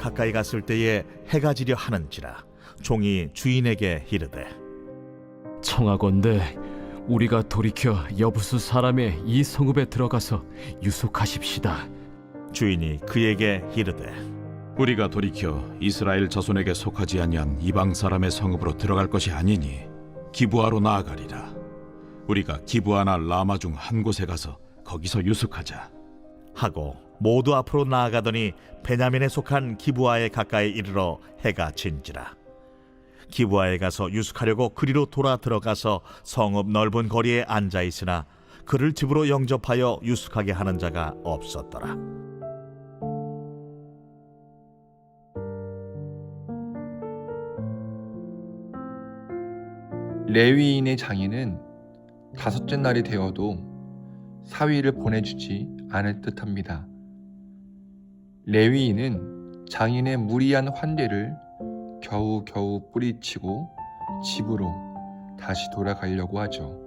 가까이 갔을 때에 해가 지려 하는지라 종이 주인에게 이르되 청하건대 우리가 돌이켜 여부수 사람의 이 성읍에 들어가서 유숙하십시다. 주인이 그에게 이르되 우리가 돌이켜 이스라엘 자손에게 속하지 아니한 이방 사람의 성읍으로 들어갈 것이 아니니 기부하로 나아가리라. 우리가 기부하나 라마 중 한 곳에 가서 거기서 유숙하자. 하고 모두 앞으로 나아가더니 베냐민에 속한 기부아에 가까이 이르러 해가 진지라 기부아에 가서 유숙하려고 그리로 돌아 들어가서 성읍 넓은 거리에 앉아 있으나 그를 집으로 영접하여 유숙하게 하는 자가 없었더라 레위인의 장인은 다섯째 날이 되어도 사위를 보내주지 않을 듯합니다. 레위인은 장인의 무리한 환대를 겨우겨우 뿌리치고 집으로 다시 돌아가려고 하죠.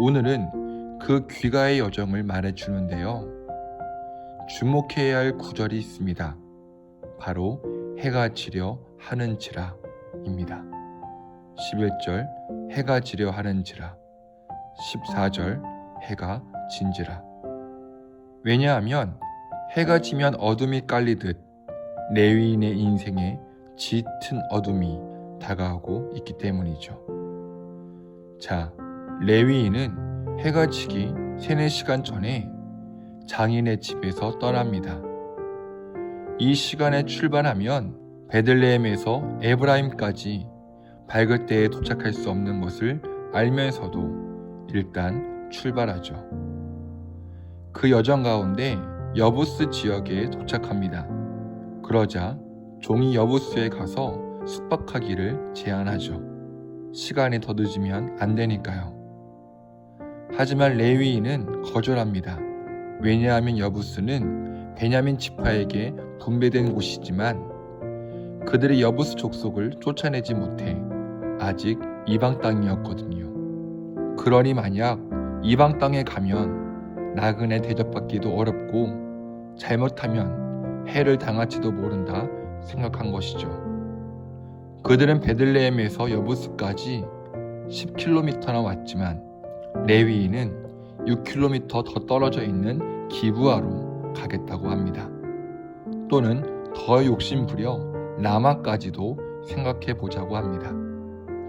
오늘은 그 귀가의 여정을 말해주는데요. 주목해야 할 구절이 있습니다. 바로 해가 지려 하는지라 입니다. 11절 해가 지려 하는지라 14절 해가 진지라 왜냐하면 해가 지면 어둠이 깔리듯 레위인의 인생에 짙은 어둠이 다가오고 있기 때문이죠. 자, 레위인은 해가 지기 3, 4시간 전에 장인의 집에서 떠납니다. 이 시간에 출발하면 베들레헴에서 에브라임까지 밝을 때에 도착할 수 없는 것을 알면서도 일단 출발하죠. 그 여정 가운데 여부스 지역에 도착합니다. 그러자 종이 여부스에 가서 숙박하기를 제안하죠. 시간이 더 늦으면 안 되니까요. 하지만 레위인은 거절합니다. 왜냐하면 여부스는 베냐민 지파에게 분배된 곳이지만 그들이 여부스 족속을 쫓아내지 못해 아직 이방 땅이었거든요. 그러니 만약 이방 땅에 가면 나그네 대접받기도 어렵고 잘못하면 해를 당할지도 모른다 생각한 것이죠. 그들은 베들레헴에서 여부스까지 10km나 왔지만 레위인은 6km 더 떨어져 있는 기부아로 가겠다고 합니다. 또는 더 욕심부려 라마까지도 생각해 보자고 합니다.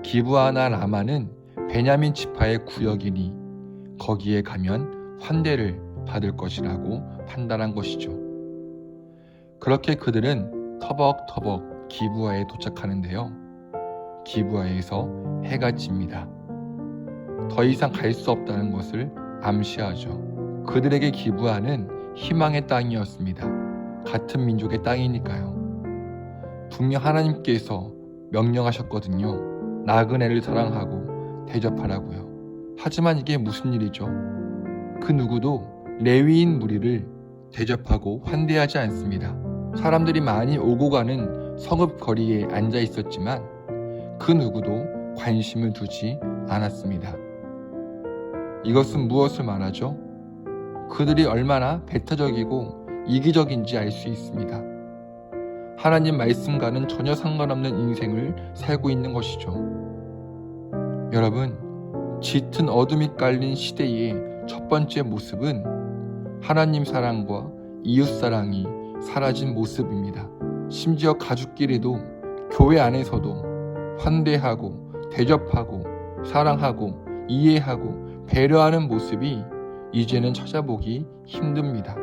기부아나 라마는 베냐민 지파의 구역이니 거기에 가면 환대를 받을 것이라고 판단한 것이죠. 그렇게 그들은 터벅터벅 기부아에 도착하는데요. 기부아에서 해가 집니다. 더 이상 갈 수 없다는 것을 암시하죠. 그들에게 기부아는 희망의 땅이었습니다. 같은 민족의 땅이니까요. 분명 하나님께서 명령하셨거든요. 나그네를 사랑하고 대접하라고요. 하지만 이게 무슨 일이죠? 그 누구도 레위인 무리를 대접하고 환대하지 않습니다. 사람들이 많이 오고 가는 성읍 거리에 앉아 있었지만 그 누구도 관심을 두지 않았습니다. 이것은 무엇을 말하죠? 그들이 얼마나 배타적이고 이기적인지 알 수 있습니다. 하나님 말씀과는 전혀 상관없는 인생을 살고 있는 것이죠. 여러분, 짙은 어둠이 깔린 시대의 첫 번째 모습은 하나님 사랑과 이웃 사랑이 사라진 모습입니다. 심지어 가족끼리도 교회 안에서도 환대하고 대접하고 사랑하고 이해하고 배려하는 모습이 이제는 찾아보기 힘듭니다.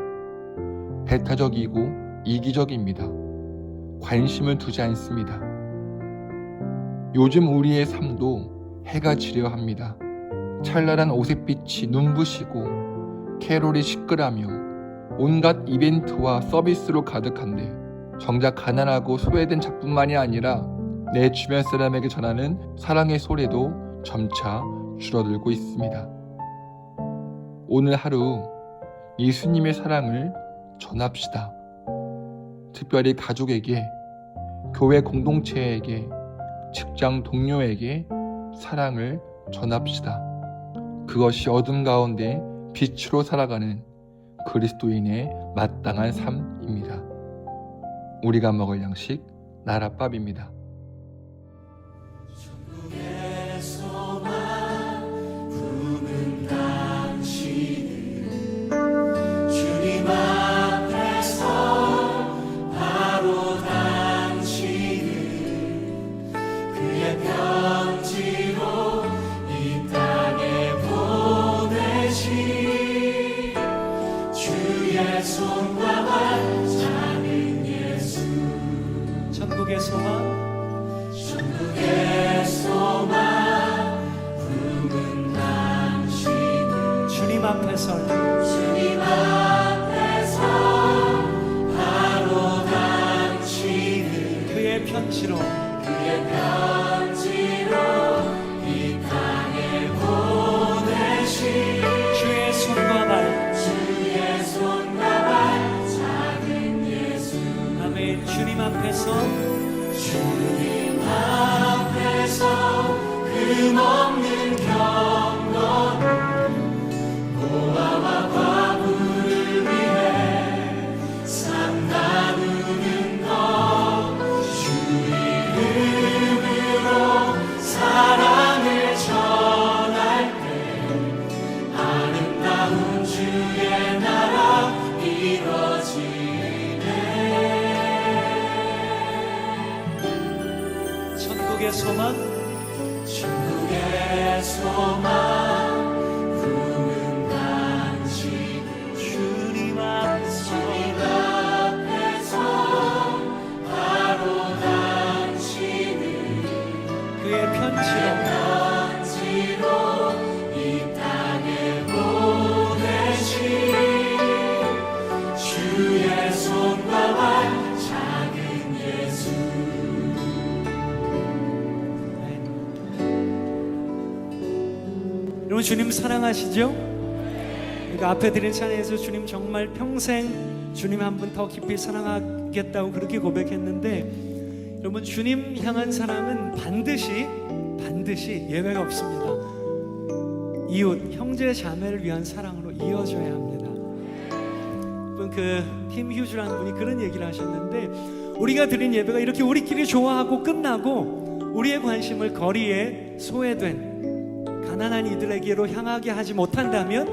배타적이고 이기적입니다. 관심을 두지 않습니다. 요즘 우리의 삶도 해가 지려 합니다. 찬란한 옷의 빛이 눈부시고 캐롤이 시끌하며 온갖 이벤트와 서비스로 가득한데 정작 가난하고 소외된 자뿐만이 아니라 내 주변 사람에게 전하는 사랑의 소리도 점차 줄어들고 있습니다. 오늘 하루 예수님의 사랑을 전합시다. 특별히 가족에게, 교회 공동체에게, 직장 동료에게 사랑을 전합시다. 그것이 어둠 가운데 빛으로 살아가는 그리스도인의 마땅한 삶입니다. 우리가 먹을 양식 나라밥입니다. 천국의 소망. 천국의 소망 품은 당신을 주님 앞에서 없는 경건. 고아와 주님 사랑하시죠? 그러니까 앞에 드린 찬양에서 주님 정말 평생 주님 한 분 더 깊이 사랑하겠다고 그렇게 고백했는데 여러분 주님 향한 사랑은 반드시 반드시 예외가 없습니다. 이웃 형제 자매를 위한 사랑으로 이어져야 합니다. 그팀 휴즈라는 분이 그런 얘기를 하셨는데 우리가 드린 예배가 이렇게 우리끼리 좋아하고 끝나고 우리의 관심을 거리에 소외된 가난한 이들에게로 향하게 하지 못한다면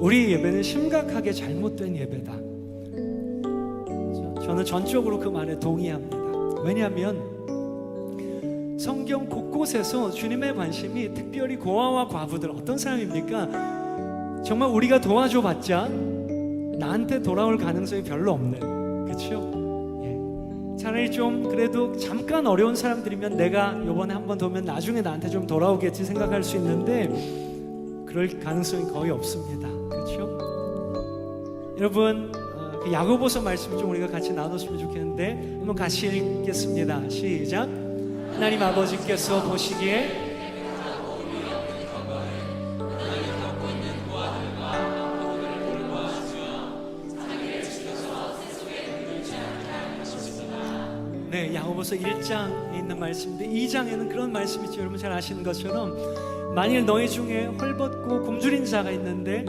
우리 예배는 심각하게 잘못된 예배다. 저- 저는 전적으로 그 말에 동의합니다. 왜냐하면 성경 곳곳에서 주님의 관심이 특별히 고아와 과부들 어떤 사람입니까? 정말 우리가 도와줘봤자 나한테 돌아올 가능성이 별로 없는 그렇죠? 예. 차라리 좀 그래도 잠깐 어려운 사람들이면 내가 요번에 한번 도면 나중에 나한테 좀 돌아오겠지 생각할 수 있는데 그럴 가능성이 거의 없습니다. 그렇죠? 여러분 어, 그 야고보서 말씀 좀 우리가 같이 나눴으면 좋겠는데 한번 같이 읽겠습니다. 시작. 하나님 아버지께서 보시기에 네, 야고보서 1장에 있는 말씀인데 2장에는 그런 말씀이 있죠. 여러분 잘 아시는 것처럼 만일 너희 중에 헐벗고 굶주린 자가 있는데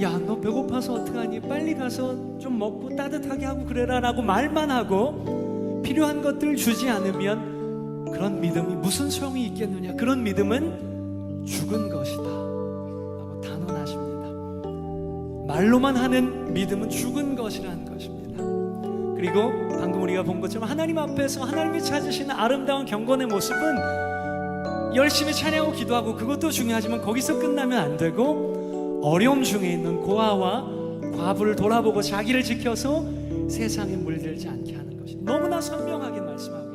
야, 너 배고파서 어떡하니? 빨리 가서 좀 먹고 따뜻하게 하고 그래라라고 말만 하고 필요한 것들 주지 않으면 그런 믿음이 무슨 소용이 있겠느냐? 그런 믿음은 죽은 것이다. 라고 단언하십니다. 말로만 하는 믿음은 죽은 것이라는 것입니다. 그리고 방금 우리가 본 것처럼 하나님 앞에서 하나님이 찾으시는 아름다운 경건의 모습은 열심히 찬양하고 기도하고 그것도 중요하지만 거기서 끝나면 안 되고 어려움 중에 있는 고아와 과부를 돌아보고 자기를 지켜서 세상에 물들지 않게 하는 것이 너무나 선명하게 말씀하고